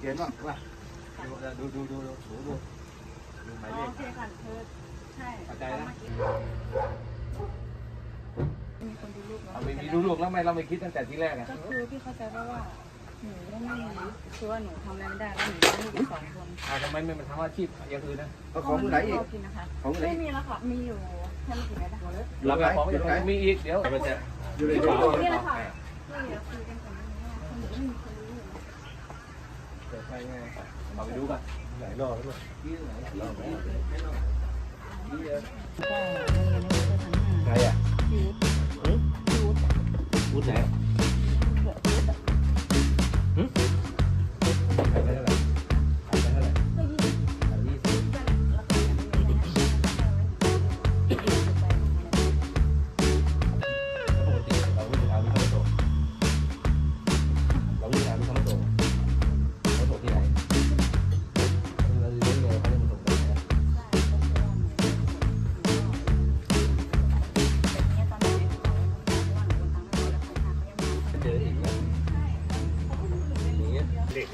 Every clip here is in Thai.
เขียนว่าว่าดูดูดูดูดูดูดูหมายอ๋เลอขโอเคค่ะเธอใช่เข้าใจนะมีคนดูลูกแล้วเอาไปมีดูลูกแล้วไม่เราไม่คิดตั้งแต่ที่แรกอะก็คือพี่เข้าใจว่าว่าหนูก็ไม่คือว่าหนูทำอะไรไม่ได้แล้วหนูมีลูกอีกสองคนอ่าทำไมไม่มาทำอาชีพอย่างอื่นนะเอาของไหนอีกก็กินนะคะของไหนไม่มีแล้วค่ะมีอยู่แค่ไม่กี่เม็ดนะคะรับของยังมีอีกเดี๋ยวมันจะอยู่ในที่กระบอเป๋ากนี่แหละค่ะนี่เดี๋ยวคุยกันก่อนนะคนหนูไม่มีคนรู้อยู่นะ เปิดไฟไงเอาไปดูกันไหนรอกด้วยที่ไหนที่ไหนที่เออก็เงินในมือพันห้าใครอะยูทยูทพูดไหน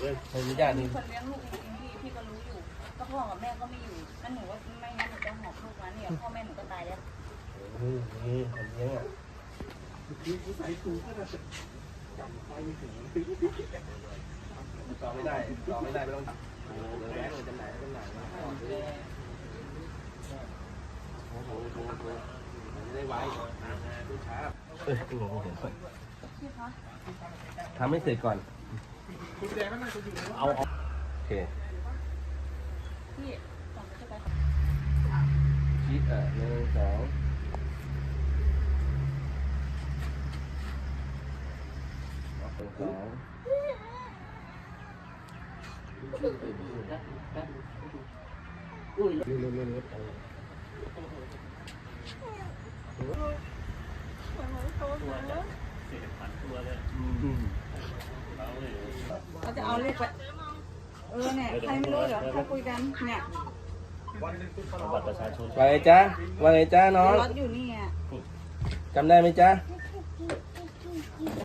เด็กเลยคนญาตินี่คนเลี้ยงลูกจริงๆพี่พี่ก็รู้อยู่ ก็พ่อกับแม่ก็ไม่อยู่งั้นหนูว่าไม่งั้นหนูจะหอบลูกมาเนี่ยพ่อแม่หนูก็ตายแล้วนี่นี่คนเลี้ยงอะต่อไม่ได้ต่อไม่ได้ไม่ต้องโอ้โหแบงค์จำหน่ายจำหน่ายโอ้โหโอ้โหจะได้ไว้ดูช้าเอ้ยงงเห็นคนทำให้เสร็จก่อน เอาโอเคพี่จำเข้าใจคิดเออหนึ่งสองนึ่งสองอุ้ยเร็วเร็วเร็วเร็วเออเขา จะเอาลูกไป เออเนี่ยใครไม่รู้เดี๋ยวเขาคุยกันเนี่ยบัตรประชาชน ว่าไงจ๊ะว่าไงจ๊ะน้อง รถอยู่นี่อะ จำได้ไหมจ๊ะ